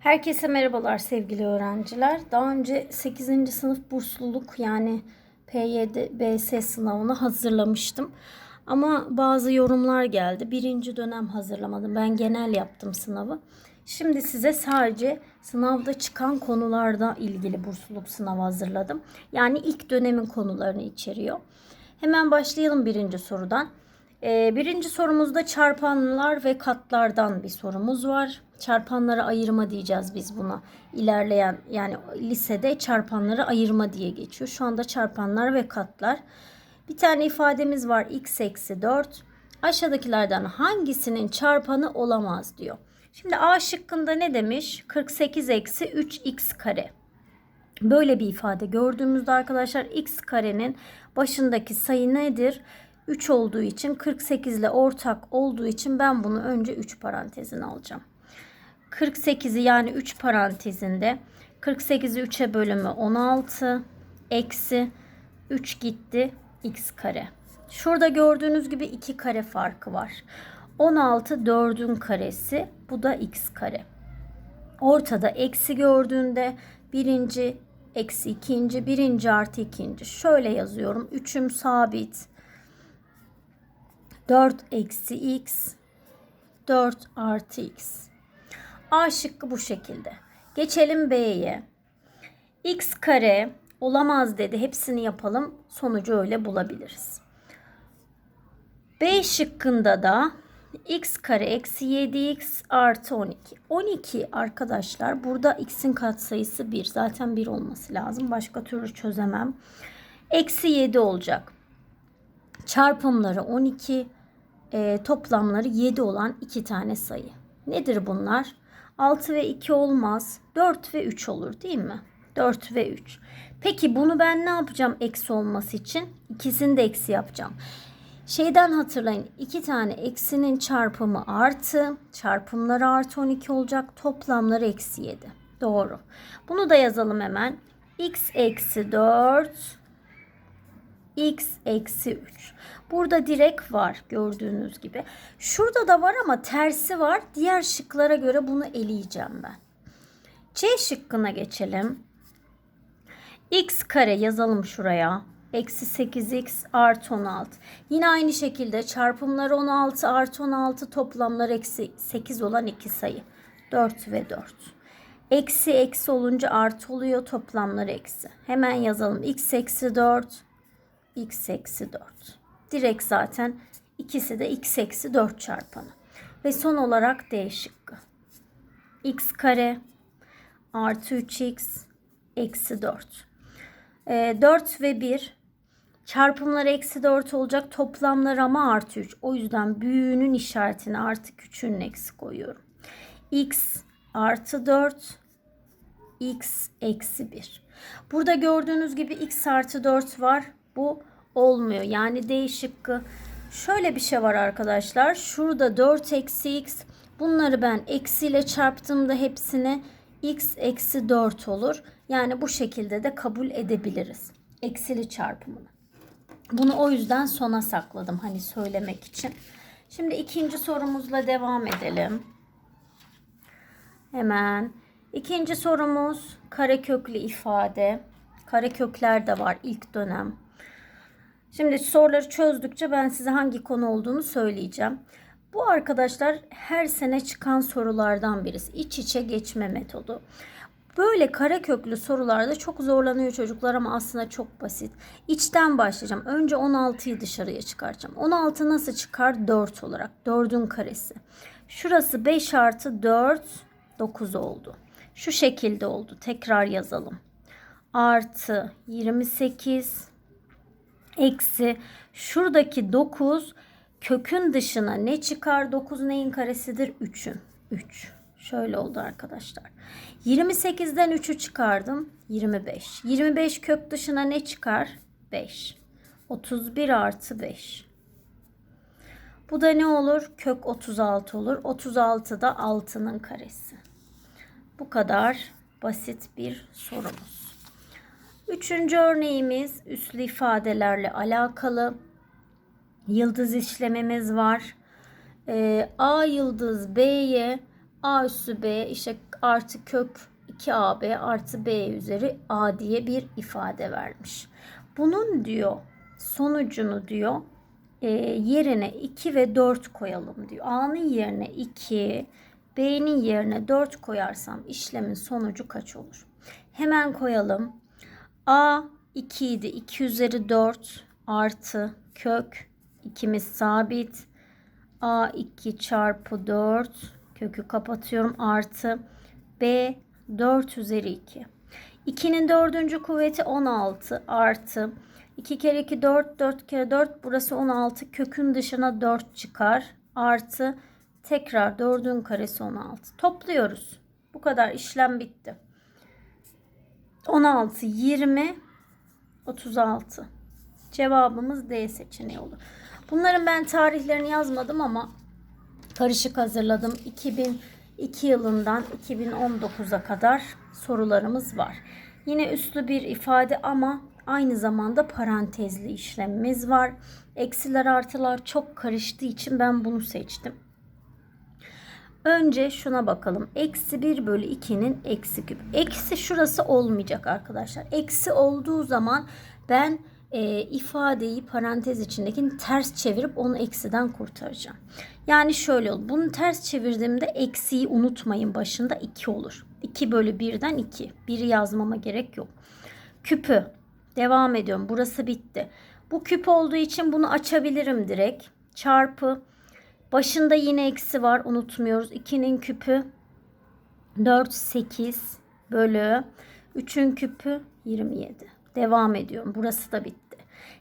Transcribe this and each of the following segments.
Herkese merhabalar sevgili öğrenciler. Daha önce 8. sınıf bursluluk yani PYD BS sınavına hazırlamıştım. Ama bazı yorumlar geldi. Birinci dönem hazırlamadım. Ben genel yaptım sınavı. Şimdi size sadece sınavda çıkan konularda ilgili bursluluk sınavı hazırladım. Yani ilk dönemin konularını içeriyor. Hemen başlayalım birinci sorudan. Ee, birinci sorumuzda çarpanlar ve katlardan bir sorumuz var. Çarpanlara ayırma diyeceğiz biz buna. İlerleyen yani lisede çarpanlara ayırma diye geçiyor. Şu anda çarpanlar ve katlar. Bir tane ifademiz var x eksi 4. Aşağıdakilerden hangisinin çarpanı olamaz diyor. Şimdi A şıkkında ne demiş? 48 eksi 3x kare. Böyle bir ifade gördüğümüzde arkadaşlar x karenin başındaki sayı nedir? 3 olduğu için 48 ile ortak olduğu için ben bunu önce 3 parantezine alacağım. 48'i yani 3 parantezinde 48'i 3'e bölümü 16 eksi 3 gitti x kare. Şurada gördüğünüz gibi 2 kare farkı var. 16 4'ün karesi bu da x kare. Ortada eksi gördüğünde birinci eksi ikinci birinci artı ikinci. Şöyle yazıyorum. Üçüm sabit. 4 eksi x 4 artı x. A şıkkı bu şekilde. Geçelim B'ye. x kare olamaz dedi. Hepsini yapalım. Sonucu öyle bulabiliriz. B şıkkında da x kare eksi 7x artı 12. 12 arkadaşlar burada x'in katsayısı 1. Zaten 1 olması lazım. Başka türlü çözemem. Eksi 7 olacak. Çarpımları 12. E, toplamları 7 olan iki tane sayı. Nedir bunlar? 6 ve 2 olmaz. 4 ve 3 olur değil mi? 4 ve 3. Peki bunu ben ne yapacağım eksi olması için? İkisini de eksi yapacağım. Şeyden hatırlayın. iki tane eksinin çarpımı artı. Çarpımları artı 12 olacak. Toplamları eksi 7. Doğru. Bunu da yazalım hemen. x eksi 4 x eksi 3. Burada direkt var gördüğünüz gibi. Şurada da var ama tersi var. Diğer şıklara göre bunu eleyeceğim ben. C şıkkına geçelim. x kare yazalım şuraya. Eksi 8x artı 16. Yine aynı şekilde çarpımları 16 artı 16 toplamları eksi 8 olan iki sayı. 4 ve 4. Eksi eksi olunca artı oluyor toplamları eksi. Hemen yazalım. x eksi 4 x eksi 4. Direkt zaten ikisi de x eksi 4 çarpanı. Ve son olarak D şıkkı. x kare artı 3x eksi 4. E, 4 ve 1 çarpımları eksi 4 olacak. Toplamlar ama artı 3. O yüzden büyüğünün işaretini artı küçüğünün eksi koyuyorum. x artı 4 x eksi 1. Burada gördüğünüz gibi x artı 4 var. Bu olmuyor. Yani D şıkkı. Şöyle bir şey var arkadaşlar. Şurada 4 eksi x. Bunları ben eksiyle çarptığımda hepsine x eksi 4 olur. Yani bu şekilde de kabul edebiliriz. Eksili çarpımını. Bunu o yüzden sona sakladım. Hani söylemek için. Şimdi ikinci sorumuzla devam edelim. Hemen. İkinci sorumuz kareköklü ifade. Karekökler de var ilk dönem. Şimdi soruları çözdükçe ben size hangi konu olduğunu söyleyeceğim. Bu arkadaşlar her sene çıkan sorulardan birisi. İç içe geçme metodu. Böyle kare köklü sorularda çok zorlanıyor çocuklar ama aslında çok basit. İçten başlayacağım. Önce 16'yı dışarıya çıkaracağım. 16 nasıl çıkar? 4 olarak. 4'ün karesi. Şurası 5 artı 4 9 oldu. Şu şekilde oldu. Tekrar yazalım. Artı 28 eksi şuradaki 9 kökün dışına ne çıkar? 9 neyin karesidir? 3'ün. 3. Şöyle oldu arkadaşlar. 28'den 3'ü çıkardım. 25. 25 kök dışına ne çıkar? 5. 31 artı 5. Bu da ne olur? Kök 36 olur. 36 da 6'nın karesi. Bu kadar basit bir sorumuz. Üçüncü örneğimiz üslü ifadelerle alakalı. Yıldız işlememiz var. Ee, A yıldız B'ye a üssü b işte artı kök 2ab artı b üzeri a diye bir ifade vermiş. Bunun diyor sonucunu diyor e, yerine 2 ve 4 koyalım diyor. A'nın yerine 2, B'nin yerine 4 koyarsam işlemin sonucu kaç olur? Hemen koyalım. A 2 idi. 2 üzeri 4 artı kök ikimiz sabit. A 2 çarpı 4 kökü kapatıyorum artı B 4 üzeri 2. 2'nin dördüncü kuvveti 16 artı 2 kere 2 4 4 kere 4 burası 16 kökün dışına 4 çıkar artı tekrar 4'ün karesi 16 topluyoruz. Bu kadar işlem bitti. 16 20 36 cevabımız D seçeneği olur. Bunların ben tarihlerini yazmadım ama karışık hazırladım. 2002 yılından 2019'a kadar sorularımız var. Yine üslü bir ifade ama aynı zamanda parantezli işlemimiz var. Eksiler artılar çok karıştığı için ben bunu seçtim. Önce şuna bakalım. Eksi 1 bölü 2'nin eksi küp. Eksi şurası olmayacak arkadaşlar. Eksi olduğu zaman ben e, ifadeyi parantez içindekini ters çevirip onu eksiden kurtaracağım. Yani şöyle olur. Bunu ters çevirdiğimde eksiyi unutmayın başında 2 olur. 2 bölü 1'den 2. 1'i yazmama gerek yok. Küpü. Devam ediyorum. Burası bitti. Bu küp olduğu için bunu açabilirim direkt. Çarpı. Başında yine eksi var. Unutmuyoruz. 2'nin küpü 4, 8 bölü 3'ün küpü 27. Devam ediyorum. Burası da bitti.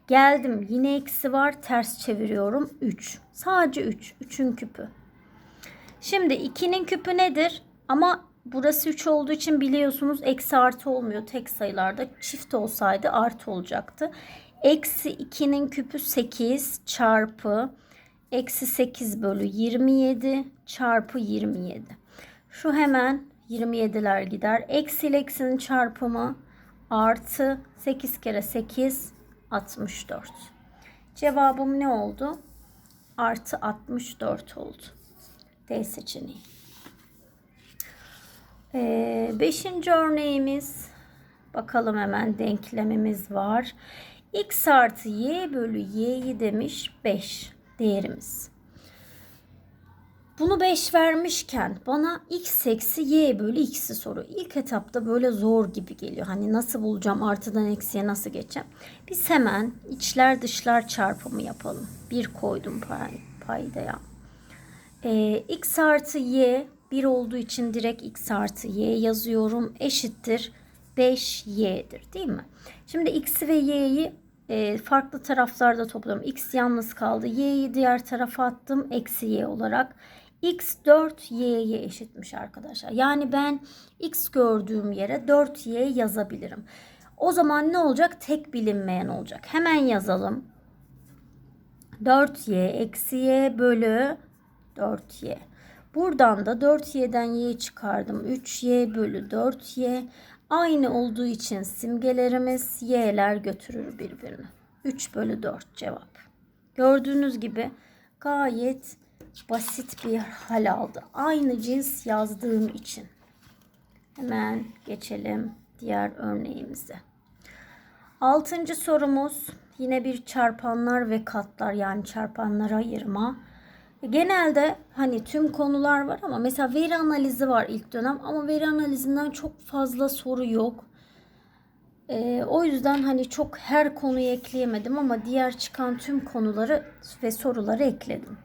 Geldim. Yine eksi var. Ters çeviriyorum. 3. Sadece 3. 3'ün küpü. Şimdi 2'nin küpü nedir? Ama burası 3 olduğu için biliyorsunuz eksi artı olmuyor tek sayılarda. Çift olsaydı artı olacaktı. Eksi 2'nin küpü 8 çarpı eksi 8 bölü 27 çarpı 27. Şu hemen 27'ler gider. Eksi ile eksinin çarpımı artı 8 kere 8 64. Cevabım ne oldu? Artı 64 oldu. D seçeneği. Ee, beşinci örneğimiz bakalım hemen denklemimiz var. x artı y bölü y'yi demiş 5 değerimiz. Bunu 5 vermişken bana x eksi y bölü x'i soruyor. İlk etapta böyle zor gibi geliyor. Hani nasıl bulacağım artıdan eksiye nasıl geçeceğim. Biz hemen içler dışlar çarpımı yapalım. 1 koydum pay, paydaya. Ee, x artı y 1 olduğu için direkt x artı y yazıyorum. Eşittir 5y'dir değil mi? Şimdi x'i ve y'yi e, farklı taraflarda topluyorum. X yalnız kaldı. Y'yi diğer tarafa attım. Eksi y olarak. X 4y'ye eşitmiş arkadaşlar. Yani ben x gördüğüm yere 4y yazabilirim. O zaman ne olacak? Tek bilinmeyen olacak. Hemen yazalım. 4y eksi y bölü 4y. Buradan da 4y'den y çıkardım. 3y bölü 4y. Aynı olduğu için simgelerimiz y'ler götürür birbirini. 3 bölü 4 cevap. Gördüğünüz gibi gayet basit bir hal aldı. Aynı cins yazdığım için. Hemen geçelim diğer örneğimize. Altıncı sorumuz yine bir çarpanlar ve katlar yani çarpanlara ayırma. Genelde hani tüm konular var ama mesela veri analizi var ilk dönem ama veri analizinden çok fazla soru yok. Ee, o yüzden hani çok her konuyu ekleyemedim ama diğer çıkan tüm konuları ve soruları ekledim.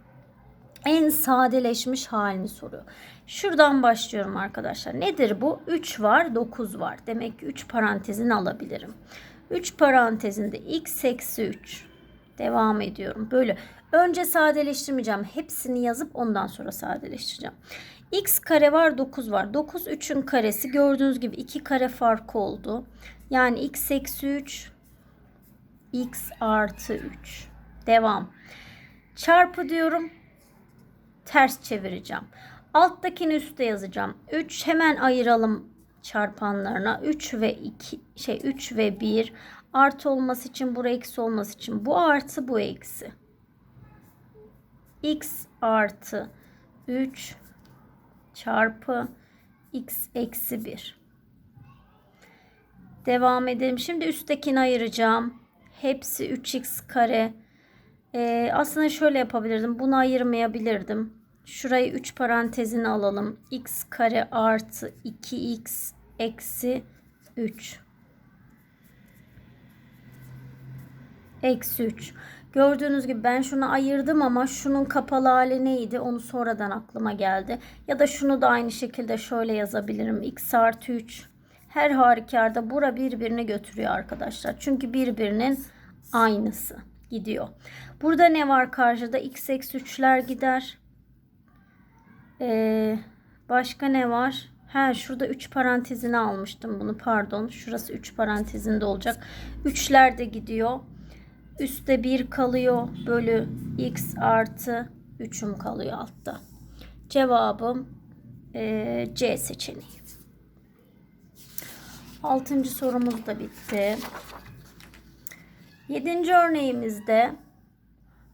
En sadeleşmiş halini soruyor. Şuradan başlıyorum arkadaşlar. Nedir bu? 3 var, 9 var. Demek ki 3 parantezini alabilirim. 3 parantezinde x eksi 3. Devam ediyorum. Böyle önce sadeleştirmeyeceğim. Hepsini yazıp ondan sonra sadeleştireceğim. x kare var 9 var. 9 3'ün karesi. Gördüğünüz gibi 2 kare farkı oldu. Yani x eksi 3 x artı 3. Devam. Çarpı diyorum. Ters çevireceğim. Alttakini üstte yazacağım. 3 hemen ayıralım çarpanlarına. 3 ve 2 şey 3 ve 1 artı olması için bu eksi olması için bu artı bu eksi. x artı 3 çarpı x eksi 1. Devam edelim. Şimdi üsttekini ayıracağım. Hepsi 3x kare. Ee, aslında şöyle yapabilirdim. Bunu ayırmayabilirdim. Şurayı 3 parantezine alalım. x kare artı 2x eksi 3. Eksi 3. Gördüğünüz gibi ben şunu ayırdım ama şunun kapalı hali neydi? Onu sonradan aklıma geldi. Ya da şunu da aynı şekilde şöyle yazabilirim. x artı 3. Her halükarda bura birbirini götürüyor arkadaşlar. Çünkü birbirinin aynısı gidiyor. Burada ne var karşıda? x eksi 3'ler gider. Ee, başka ne var? Ha şurada 3 parantezine almıştım bunu pardon. Şurası 3 parantezinde olacak. 3'ler de gidiyor. Üste 1 kalıyor. Bölü x artı 3'üm kalıyor altta. Cevabım e, C seçeneği. Altıncı sorumuz da bitti. Yedinci örneğimizde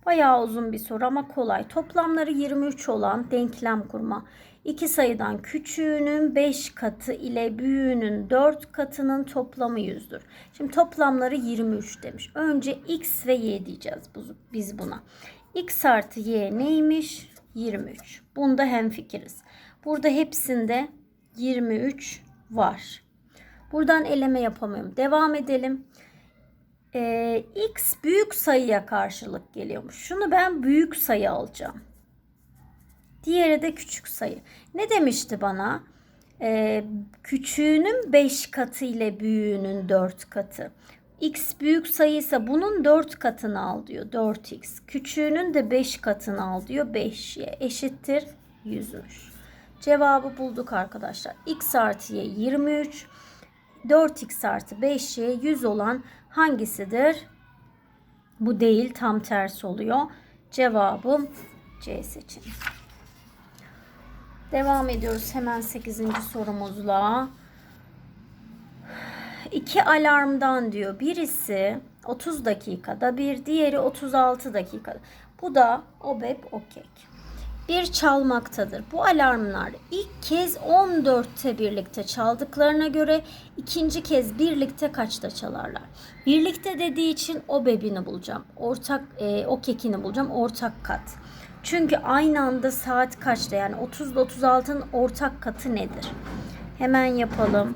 bayağı uzun bir soru ama kolay. Toplamları 23 olan denklem kurma. İki sayıdan küçüğünün 5 katı ile büyüğünün 4 katının toplamı 100'dür. Şimdi toplamları 23 demiş. Önce x ve y diyeceğiz biz buna. x artı y neymiş? 23. Bunda hemfikiriz. Burada hepsinde 23 var. Buradan eleme yapamıyorum. Devam edelim. Ee, x büyük sayıya karşılık geliyormuş. Şunu ben büyük sayı alacağım. Diğeri de küçük sayı. Ne demişti bana? Ee, küçüğünün 5 katı ile büyüğünün 4 katı. X büyük sayıysa bunun 4 katını al diyor. 4x. Küçüğünün de 5 katını al diyor. 5y eşittir 100'müş. Cevabı bulduk arkadaşlar. x artı y 23. 4x artı 5y 100 olan hangisidir? Bu değil tam tersi oluyor. Cevabım C seçeneği. Devam ediyoruz hemen 8. sorumuzla. İki alarmdan diyor. Birisi 30 dakikada bir, diğeri 36 dakikada. Bu da OBEP OKEK. Bir çalmaktadır. Bu alarmlar ilk kez 14'te birlikte çaldıklarına göre ikinci kez birlikte kaçta çalarlar? Birlikte dediği için OBEB'ini bulacağım. Ortak e, OKEK'ini bulacağım. Ortak kat. Çünkü aynı anda saat kaçta yani 30 ile 36'nın ortak katı nedir? Hemen yapalım.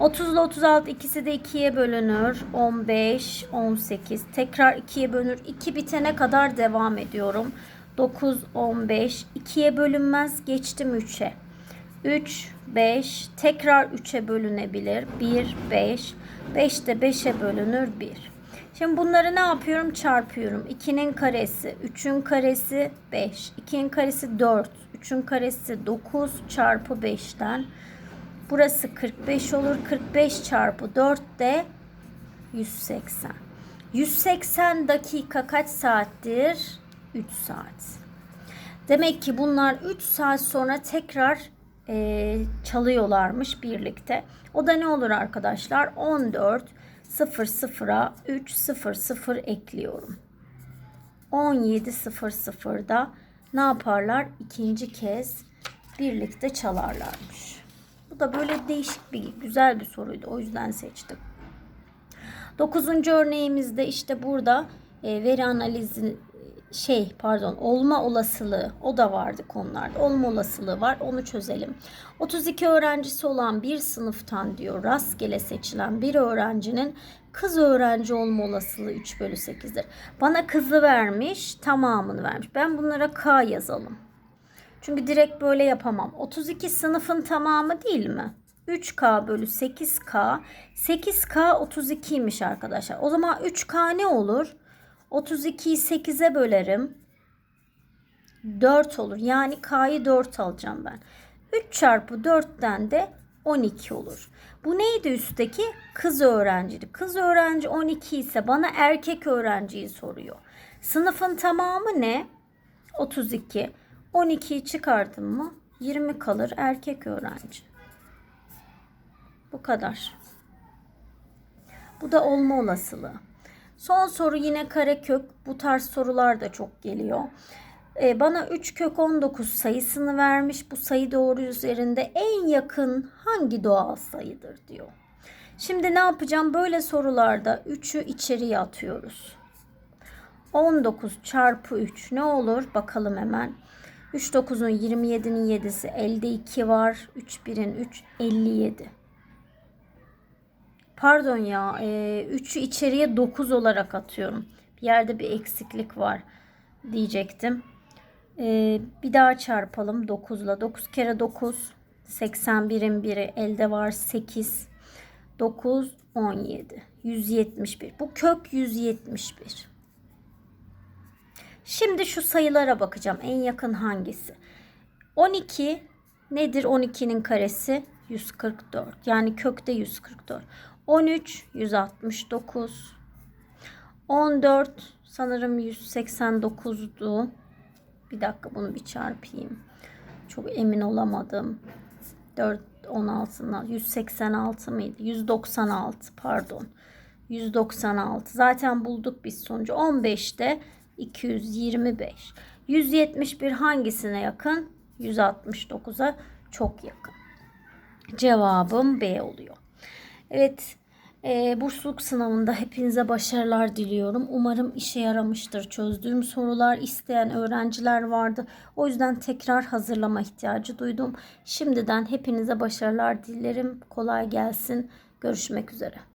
30 ile 36 ikisi de 2'ye bölünür. 15, 18. Tekrar 2'ye bölünür. 2 bitene kadar devam ediyorum. 9, 15. 2'ye bölünmez. Geçtim 3'e. 3, 5. Tekrar 3'e bölünebilir. 1, 5. 5 de 5'e bölünür. 1. Şimdi bunları ne yapıyorum? Çarpıyorum. 2'nin karesi, 3'ün karesi 5. 2'nin karesi 4. 3'ün karesi 9 çarpı 5'ten. Burası 45 olur. 45 çarpı 4 de 180. 180 dakika kaç saattir? 3 saat. Demek ki bunlar 3 saat sonra tekrar e, çalıyorlarmış birlikte. O da ne olur arkadaşlar? 14 00'a 3 00 ekliyorum. 17.00'da ne yaparlar? İkinci kez birlikte çalarlarmış. Bu da böyle değişik bir güzel bir soruydu. O yüzden seçtim. Dokuzuncu örneğimizde işte burada e, veri analizi şey pardon olma olasılığı o da vardı konularda. Olma olasılığı var onu çözelim. 32 öğrencisi olan bir sınıftan diyor rastgele seçilen bir öğrencinin kız öğrenci olma olasılığı 3 bölü 8'dir. Bana kızı vermiş tamamını vermiş. Ben bunlara K yazalım. Çünkü direkt böyle yapamam. 32 sınıfın tamamı değil mi? 3K bölü 8K. 8K 32'ymiş arkadaşlar. O zaman 3K ne olur? 32'yi 8'e bölerim. 4 olur. Yani K'yı 4 alacağım ben. 3 çarpı 4'ten de 12 olur. Bu neydi üstteki? Kız öğrenciydi. Kız öğrenci 12 ise bana erkek öğrenciyi soruyor. Sınıfın tamamı ne? 32. 12'yi çıkardım mı? 20 kalır erkek öğrenci. Bu kadar. Bu da olma olasılığı. Son soru yine karekök. Bu tarz sorular da çok geliyor. E, bana 3 kök 19 sayısını vermiş. Bu sayı doğru üzerinde en yakın hangi doğal sayıdır diyor. Şimdi ne yapacağım? Böyle sorularda 3'ü içeriye atıyoruz. 19 çarpı 3 ne olur? Bakalım hemen. 3 9'un 27'nin 7'si elde 2 var. 3 1'in 3 57. Pardon ya. E, 3'ü içeriye 9 olarak atıyorum. Bir yerde bir eksiklik var diyecektim. E, bir daha çarpalım 9 ile. 9 kere 9 81'in biri elde var 8. 9 17 171. Bu kök 171. Şimdi şu sayılara bakacağım. En yakın hangisi? 12 nedir 12'nin karesi? 144. Yani kökte 144. 13 169. 14 sanırım 189'du. Bir dakika bunu bir çarpayım. Çok emin olamadım. 4 16'sından 186 mıydı? 196 pardon. 196. Zaten bulduk biz sonucu. 15'te 225. 171 hangisine yakın? 169'a çok yakın. Cevabım B oluyor. Evet. E, bursluluk sınavında hepinize başarılar diliyorum. Umarım işe yaramıştır. Çözdüğüm sorular isteyen öğrenciler vardı. O yüzden tekrar hazırlama ihtiyacı duydum. Şimdiden hepinize başarılar dilerim. Kolay gelsin. Görüşmek üzere.